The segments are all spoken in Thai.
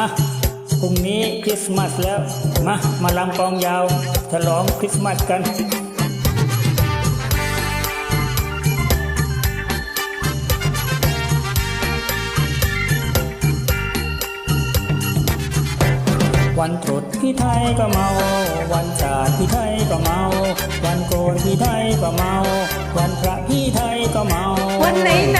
อะพรุ่งนี้คริสต์มาสแล้ว มามาลำกองยาวฉลองคริสต์มาสกันวันตรุษพี่ไทยก็เมา วันศาสตร์พี่ไทยก็เมา วันโกนพี่ไทยก็เมา วันพระพี่ไทยก็เมา วันไหนไหน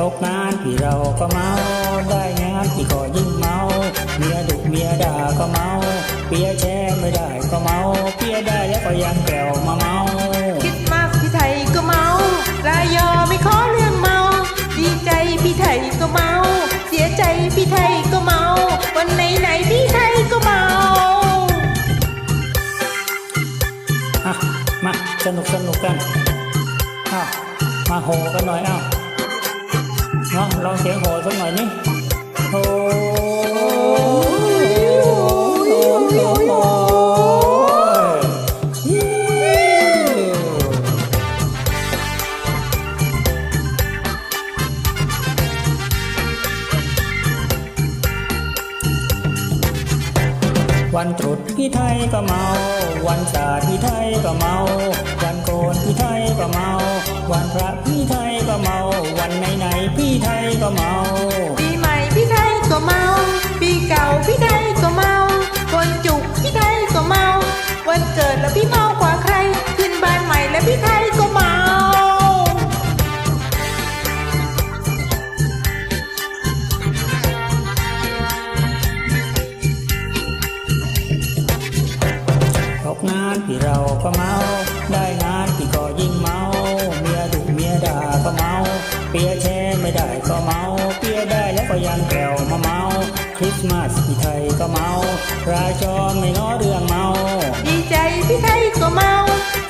ตกงานพี่เราก็เมา ได้งานพี่ก็ยิ่งเมา เมียดุเมียด่าก็เมา เปียแช่ไม่ได้ก็เมา เปียได้แล้วก็ยังแก้วมาเมาคริดมากพี่ไทยก็เมา ลายอไม่ขอเรื่องเมา ดีใจพี่ไทยก็เมา เสียใจพี่ไทยก็เมา วันไหนไหนๆพี่ไทยก็เมาอะมาสนุกสนุกกันอ้าวมาโหกันหน่อยอ้าว เนาะลองเสียงโหสักหน่อยนี่โหวันตรุษพี่ไทยก็เมา วันศาสตร์พี่ไทยก็เมา วันโกนพี่ไทยก็เมา วันพระพี่ไทยก็เมา วันไหนไหนๆพี่ไทยก็เมา ปีใหม่พี่ไทยก็เมา ปีเก่าพี่ไทยก็เมา วันจุกพี่ไทยก็เมา วันเกิดแล้วพี่เมากว่าใคร ขึ้นบ้านใหม่แล้วพี่ไทยก็เมาตกงานพี่เราก็เมา ได้งานพี่ก็ยิ่งเมา เมียดุเมียด่าก็เมา เปียแช่ไม่ได้ก็เมา เปียได้แล้วก็ยังแกวมาเมา คริสต์มาสพี่ไทยก็เมา ราจอไม่น้อเรื่องเมา ดีใจพี่ไทยก็เมาเสียใจพี่ไทยก็เมา